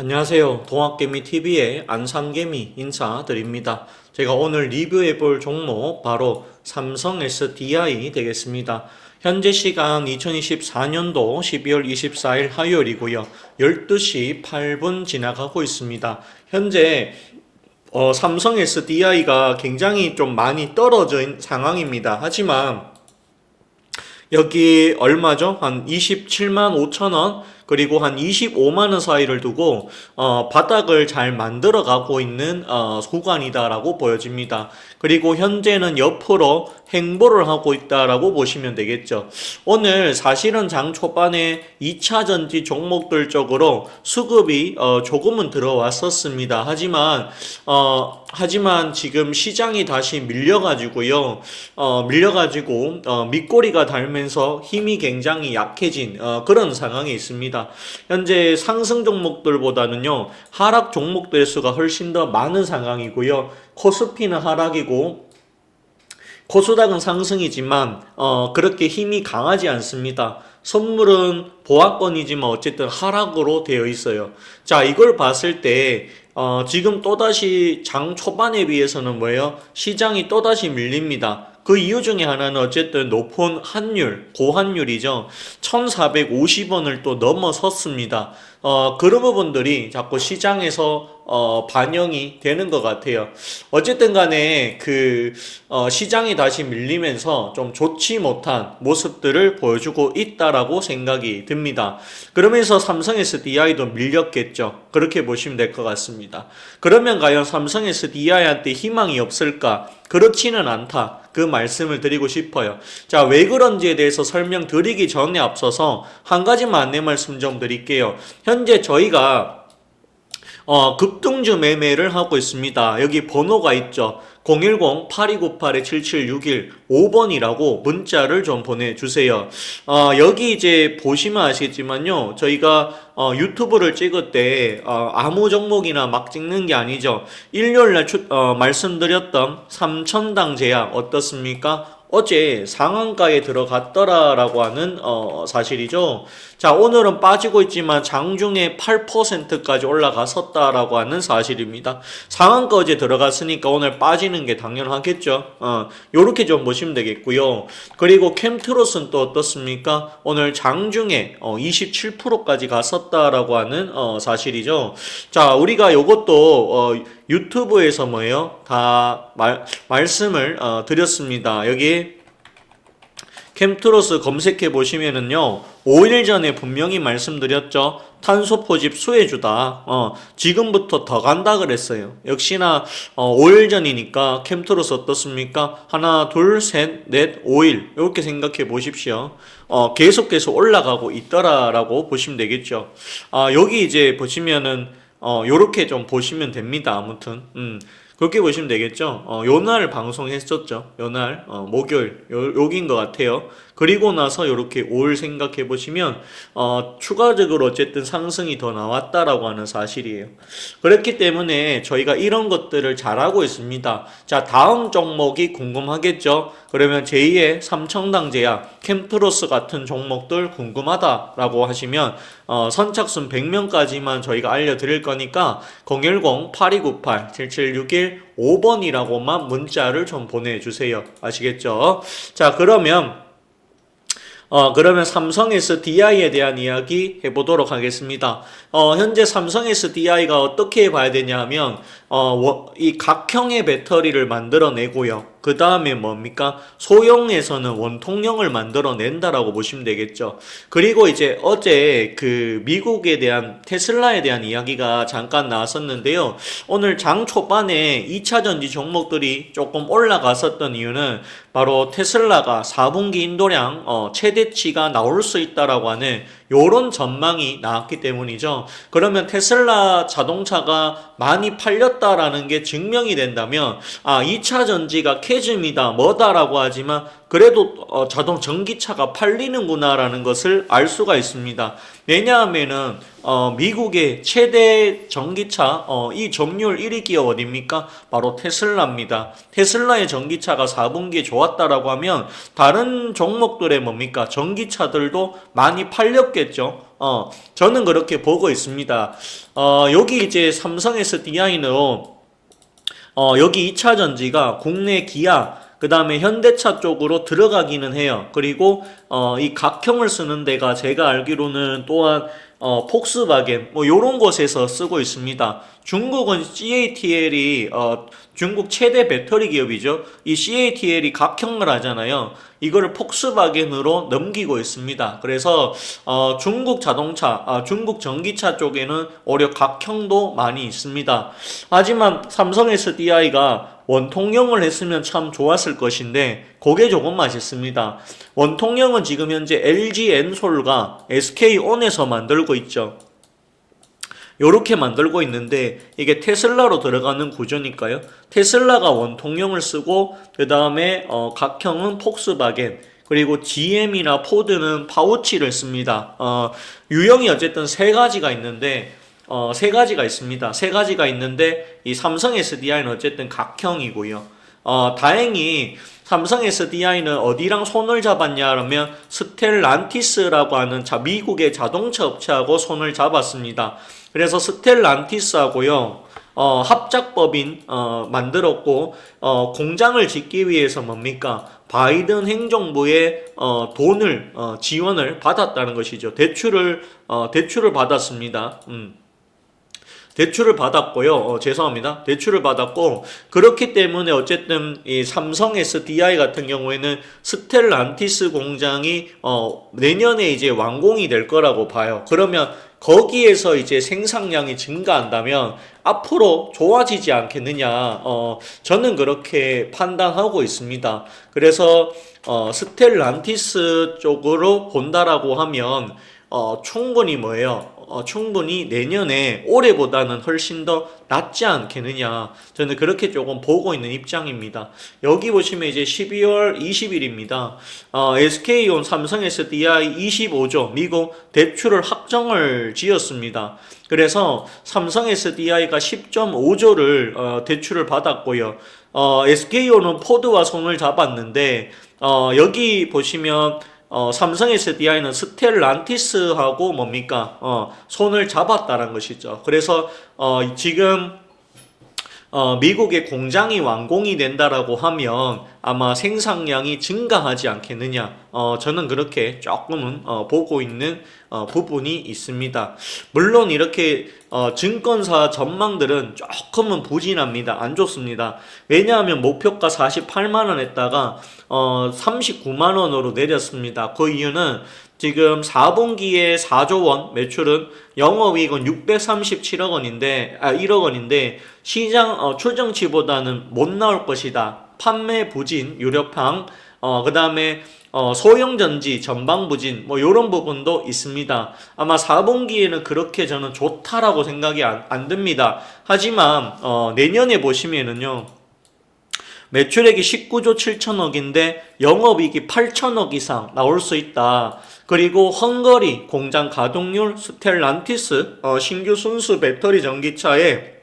안녕하세요. 동학개미TV의 안산개미 인사드립니다. 제가 오늘 리뷰해 볼 종목 바로 삼성 SDI 되겠습니다. 현재 시간 2024년도 12월 24일 화요일이고요. 12시 8분 지나가고 있습니다. 현재 어, 삼성 SDI가 굉장히 좀 많이 떨어진 상황입니다. 하지만 여기 얼마죠? 한 27만 5천 원 그리고 한 25만 원 사이를 두고 어, 바닥을 잘 만들어 가고 있는 어, 구간이다라고 보여집니다. 그리고 현재는 옆으로 행보를 하고 있다라고 보시면 되겠죠. 오늘 사실은 장 초반에 2차 전지 종목들 쪽으로 수급이 어, 조금은 들어왔었습니다. 하지만 어, 하지만 지금 시장이 다시 밀려가지고요. 어, 밀려가지고 어, 밑꼬리가 달면서 힘이 굉장히 약해진 어, 그런 상황이 있습니다. 현재 상승 종목들보다는요 하락 종목들 수가 훨씬 더 많은 상황이고요. 코스피는 하락이고 코스닥은 상승이지만 어, 그렇게 힘이 강하지 않습니다. 선물은 보합권이지만 어쨌든 하락으로 되어 있어요. 자, 이걸 봤을 때 어, 지금 또다시 장 초반에 비해서는 뭐예요? 시장이 또다시 밀립니다. 그 이유 중에 하나는 어쨌든 높은 환율, 고환율이죠. 1,450원을 또 넘어섰습니다. 어, 그런 부분들이 자꾸 시장에서 어, 반영이 되는 것 같아요. 어쨌든 간에 그 어, 시장이 다시 밀리면서 좀 좋지 못한 모습들을 보여주고 있다라고 생각이 듭니다. 그러면서 삼성 SDI도 밀렸겠죠. 그렇게 보시면 될 것 같습니다. 그러면 과연 삼성 SDI한테 희망이 없을까? 그렇지는 않다. 그 말씀을 드리고 싶어요. 자, 왜 그런지에 대해서 설명드리기 전에 앞서서 한 가지만 안내 말씀 좀 드릴게요. 현재 저희가 어, 급등주 매매를 하고 있습니다. 여기 번호가 있죠. 010-8298-7761 5번이라고 문자를 좀 보내주세요. 어, 여기 이제 보시면 아시겠지만요. 저희가 어, 유튜브를 찍을 때 어, 아무 종목이나 막 찍는 게 아니죠. 일요일날 추, 어, 말씀드렸던 삼천당 제약 어떻습니까? 어제 상한가에 들어갔더라라고 하는 어, 사실이죠. 자, 오늘은 빠지고 있지만 장중에 8%까지 올라갔었다라고 하는 사실입니다. 상한가 어제 들어갔으니까 오늘 빠지는 게 당연하겠죠. 어, 요렇게 좀 보시면 되겠고요. 그리고 캠트로스는 또 어떻습니까? 오늘 장중에 어, 27%까지 갔었다라고 하는 어, 사실이죠. 자, 우리가 요것도 어, 유튜브에서 뭐예요? 다 말, 말씀을 어, 드렸습니다. 여기 캠트로스 검색해 보시면은요, 5일 전에 분명히 말씀드렸죠. 탄소 포집 수혜주다. 어, 지금부터 더 간다 그랬어요. 역시나 어, 5일 전이니까 캠트로스 어떻습니까? 하나, 둘, 셋, 넷, 5일 이렇게 생각해 보십시오. 어, 계속 해서 올라가고 있더라라고 보시면 되겠죠. 아, 여기 이제 보시면은 어, 요렇게 좀 보시면 됩니다. 아무튼. 음. 그렇게 보시면 되겠죠. 어, 요날 방송했었죠. 요날 어, 목요일 요, 여기인 것 같아요. 그리고 나서 이렇게 올 생각해 보시면 어, 추가적으로 어쨌든 상승이 더 나왔다라고 하는 사실이에요. 그렇기 때문에 저희가 이런 것들을 잘하고 있습니다. 자 다음 종목이 궁금하겠죠. 그러면 제2의 삼청당 제약, 캠트로스 같은 종목들 궁금하다라고 하시면 어, 선착순 100명까지만 저희가 알려드릴 거니까 010-8298-7761 5번이라고만 문자를 좀 보내주세요. 아시겠죠? 자, 그러면 어, 그러면 삼성 SDI에 대한 이야기 해보도록 하겠습니다. 어, 현재 삼성 SDI가 어떻게 봐야 되냐 하면, 어, 이 각형의 배터리를 만들어내고요. 그 다음에 뭡니까? 소형에서는 원통형을 만들어낸다라고 보시면 되겠죠. 그리고 이제 어제 그 미국에 대한 테슬라에 대한 이야기가 잠깐 나왔었는데요. 오늘 장 초반에 2차 전지 종목들이 조금 올라갔었던 이유는 바로 테슬라가 4분기 인도량 어, 최대치가 나올 수 있다라고 하는 요런 전망이 나왔기 때문이죠. 그러면 테슬라 자동차가 많이 팔렸다라는 게 증명이 된다면 아 2차 전지가 캐즘이다 뭐다라고 하지만 그래도 어, 자동 전기차가 팔리는구나라는 것을 알 수가 있습니다. 왜냐하면은 어, 미국의 최대 전기차 어, 이 점유율 1위 기업 어디입니까? 바로 테슬라입니다. 테슬라의 전기차가 4분기에 좋았다라고 하면 다른 종목들의 뭡니까? 전기차들도 많이 팔렸겠죠. 어, 저는 그렇게 보고 있습니다. 어, 여기 이제 삼성 SDI는 어, 여기 2차 전지가 국내 기아, 그 다음에 현대차 쪽으로 들어가기는 해요. 그리고, 어, 이 각형을 쓰는 데가 제가 알기로는 또한, 어, 폭스바겐, 뭐, 요런 곳에서 쓰고 있습니다. 중국은 CATL이, 어, 중국 최대 배터리 기업이죠. 이 CATL이 각형을 하잖아요. 이거를 폭스바겐으로 넘기고 있습니다. 그래서, 어, 중국 자동차, 아, 중국 전기차 쪽에는 오히려 각형도 많이 있습니다. 하지만 삼성 SDI가 원통형을 했으면 참 좋았을 것인데 그게 조금 아쉽습니다. 원통형은 지금 현재 LG 엔솔과 SK온에서 만들고 있죠. 요렇게 만들고 있는데 이게 테슬라로 들어가는 구조니까요. 테슬라가 원통형을 쓰고 그 다음에 어, 각형은 폭스바겐 그리고 GM이나 포드는 파우치를 씁니다. 어, 유형이 어쨌든 세 가지가 있는데 어, 세 가지가 있습니다. 세 가지가 있는데 이 삼성 SDI는 어쨌든 각형이고요. 어, 다행히 삼성 SDI는 어디랑 손을 잡았냐 그러면 스텔란티스라고 하는 자, 미국의 자동차 업체하고 손을 잡았습니다. 그래서 스텔란티스하고요. 어, 합작법인 어, 만들었고 어, 공장을 짓기 위해서 뭡니까 바이든 행정부의 어, 돈을 어, 지원을 받았다는 것이죠 대출을 어, 대출을 받았습니다. 음. 대출을 받았고요. 어, 죄송합니다. 대출을 받았고 그렇기 때문에 어쨌든 이 삼성 SDI 같은 경우에는 스텔란티스 공장이 어, 내년에 이제 완공이 될 거라고 봐요. 그러면 거기에서 이제 생산량이 증가한다면 앞으로 좋아지지 않겠느냐. 어, 저는 그렇게 판단하고 있습니다. 그래서 어, 스텔란티스 쪽으로 본다라고 하면 어, 충분히 뭐예요? 어, 충분히 내년에 올해보다는 훨씬 더 낫지 않겠느냐. 저는 그렇게 조금 보고 있는 입장입니다. 여기 보시면 이제 12월 20일입니다. 어, SK온 삼성 SDI 25조 미국 대출을 확정을 지었습니다. 그래서 삼성 SDI가 10.5조를 어, 대출을 받았고요. 어, SK온은 포드와 손을 잡았는데 어, 여기 보시면 어, 삼성 SDI는 스텔란티스하고 뭡니까? 어, 손을 잡았다는 것이죠. 그래서 어, 지금 어, 미국의 공장이 완공이 된다라고 하면 아마 생산량이 증가하지 않겠느냐. 어, 저는 그렇게 조금은 어, 보고 있는 어, 부분이 있습니다. 물론 이렇게 어, 증권사 전망들은 조금은 부진합니다. 안 좋습니다. 왜냐하면 목표가 48만 원 했다가 어, 39만 원으로 내렸습니다. 그 이유는 지금 4분기에 4조 원 매출은 영업이익은 637억 원인데 아 1억 원인데 시장 어, 출정치보다는 못 나올 것이다. 판매 부진, 유력팡 어 그 다음에 어, 소형전지 전방 부진 뭐 이런 부분도 있습니다. 아마 4분기에는 그렇게 저는 좋다라고 생각이 안, 안 듭니다. 하지만 어, 내년에 보시면은요. 매출액이 19조 7천억인데 영업이익이 8천억 이상 나올 수 있다. 그리고 헝거리 공장 가동률 스텔란티스 어, 신규 순수 배터리 전기차에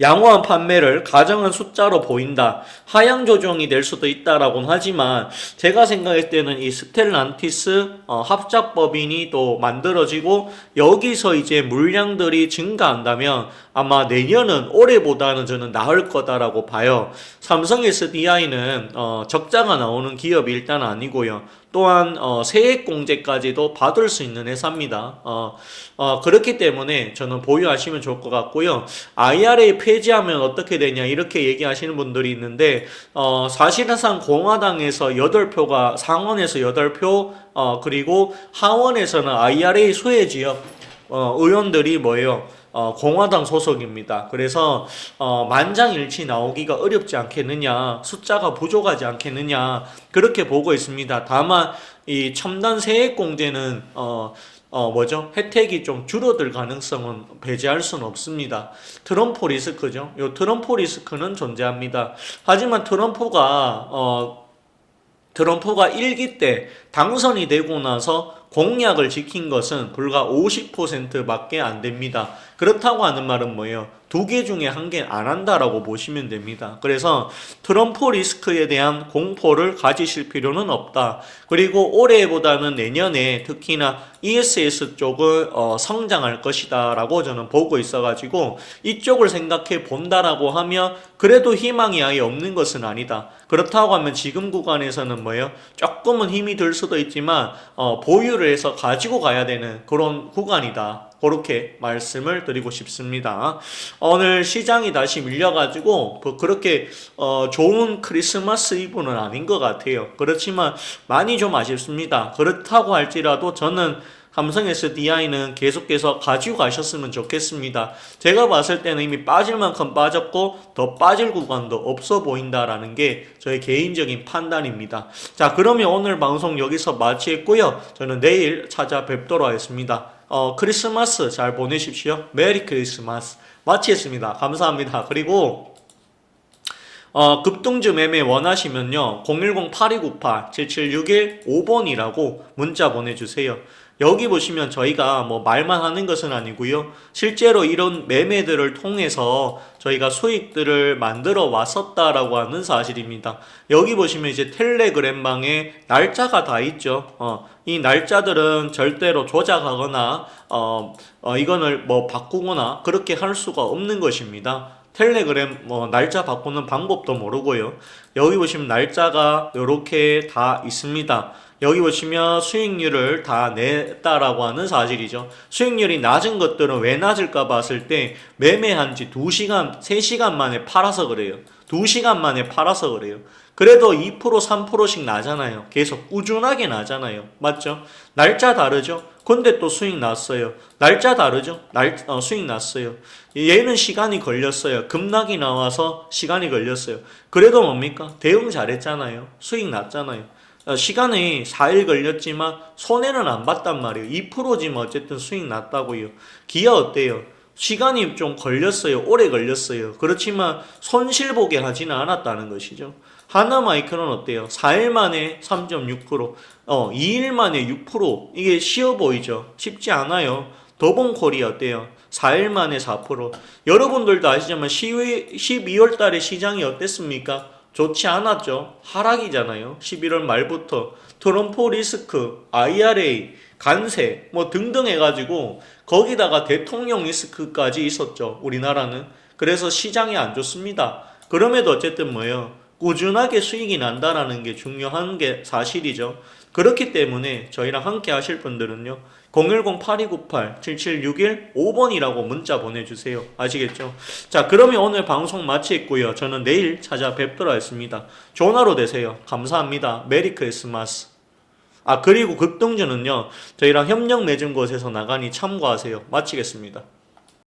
양호한 판매를 가정한 숫자로 보인다. 하향 조정이 될 수도 있다라고는 하지만 제가 생각할 때는 이 스텔란티스 어, 합작법인이 또 만들어지고 여기서 이제 물량들이 증가한다면 아마 내년은 올해보다는 저는 나을 거다라고 봐요. 삼성 SDI는 어, 적자가 나오는 기업이 일단 아니고요. 또한 어, 세액 공제까지도 받을 수 있는 회사입니다. 어, 어, 그렇기 때문에 저는 보유하시면 좋을 것 같고요. IRA 폐지하면 어떻게 되냐 이렇게 얘기하시는 분들이 있는데 어, 사실상 공화당에서 8표가 상원에서 8표 어, 그리고 하원에서는 IRA 소외 지역 어, 의원들이 뭐예요? 어, 공화당 소속입니다. 그래서 어, 만장일치 나오기가 어렵지 않겠느냐, 숫자가 부족하지 않겠느냐 그렇게 보고 있습니다. 다만 이 첨단 세액 공제는 어, 어 뭐죠? 혜택이 좀 줄어들 가능성은 배제할 수는 없습니다. 트럼프 리스크죠. 요 트럼프 리스크는 존재합니다. 하지만 트럼프가 어 트럼프가 1기 때 당선이 되고 나서 공약을 지킨 것은 불과 50%밖에 안 됩니다. 그렇다고 하는 말은 뭐예요? 두 개 중에 한 개 안 한다라고 보시면 됩니다. 그래서 트럼프 리스크에 대한 공포를 가지실 필요는 없다. 그리고 올해보다는 내년에 특히나 ESS 쪽을 어, 성장할 것이다라고 저는 보고 있어가지고 이쪽을 생각해 본다라고 하면 그래도 희망이 아예 없는 것은 아니다. 그렇다고 하면 지금 구간에서는 뭐예요? 조금은 힘이 들 수도 있지만 어, 보유를 해서 가지고 가야 되는 그런 구간이다. 그렇게 말씀을 드리고 싶습니다. 오늘 시장이 다시 밀려가지고 뭐 그렇게 어, 좋은 크리스마스 이브는 아닌 것 같아요. 그렇지만 많이 좀 아쉽습니다. 그렇다고 할지라도 저는 삼성 SDI는 계속해서 가지고 가셨으면 좋겠습니다. 제가 봤을 때는 이미 빠질 만큼 빠졌고 더 빠질 구간도 없어 보인다라는 게 저의 개인적인 판단입니다. 자, 그러면 오늘 방송 여기서 마치겠고요. 저는 내일 찾아뵙도록 하겠습니다. 어, 크리스마스 잘 보내십시오. 메리 크리스마스. 마치겠습니다. 감사합니다. 그리고 어, 급등주 매매 원하시면요. 010-8298-7761-5번이라고 문자 보내주세요. 여기 보시면 저희가 뭐 말만 하는 것은 아니고요. 실제로 이런 매매들을 통해서 저희가 수익들을 만들어 왔었다라고 하는 사실입니다. 여기 보시면 이제 텔레그램방에 날짜가 다 있죠. 어, 이 날짜들은 절대로 조작하거나 어, 어, 이거를 뭐 바꾸거나 그렇게 할 수가 없는 것입니다. 텔레그램 뭐 날짜 바꾸는 방법도 모르고요. 여기 보시면 날짜가 이렇게 다 있습니다. 여기 보시면 수익률을 다 냈다라고 하는 사실이죠. 수익률이 낮은 것들은 왜 낮을까 봤을 때 매매한 지 2시간, 3시간 만에 팔아서 그래요. 2시간 만에 팔아서 그래요. 그래도 2% 3%씩 나잖아요. 계속 꾸준하게 나잖아요. 맞죠? 날짜 다르죠? 근데 또 수익 났어요. 날짜 다르죠? 날, 어, 수익 났어요. 얘는 시간이 걸렸어요. 급락이 나와서 시간이 걸렸어요. 그래도 뭡니까? 대응 잘했잖아요. 수익 났잖아요. 어, 시간이 4일 걸렸지만 손해는 안 봤단 말이에요. 2%지만 어쨌든 수익 났다고요. 기아 어때요? 시간이 좀 걸렸어요. 오래 걸렸어요. 그렇지만 손실 보게 하지는 않았다는 것이죠. 하나 마이크는 어때요? 4일 만에 3.6%, 어, 2일 만에 6%. 이게 쉬워 보이죠? 쉽지 않아요. 더본 콜이 어때요? 4일 만에 4%. 여러분들도 아시지만 12월 달에 시장이 어땠습니까? 좋지 않았죠. 하락이잖아요. 11월 말부터 트럼프 리스크, IRA, 관세 뭐 등등 해가지고 거기다가 대통령 리스크까지 있었죠. 우리나라는 그래서 시장이 안 좋습니다. 그럼에도 어쨌든 뭐예요? 꾸준하게 수익이 난다라는 게 중요한 게 사실이죠. 그렇기 때문에 저희랑 함께 하실 분들은요. 010-8298-7761 5번이라고 문자 보내주세요. 아시겠죠? 자, 그러면 오늘 방송 마치겠고요. 저는 내일 찾아뵙도록 하겠습니다. 좋은 하루 되세요. 감사합니다. 메리 크리스마스. 아, 그리고 급등주는요. 저희랑 협력 맺은 곳에서 나가니 참고하세요. 마치겠습니다.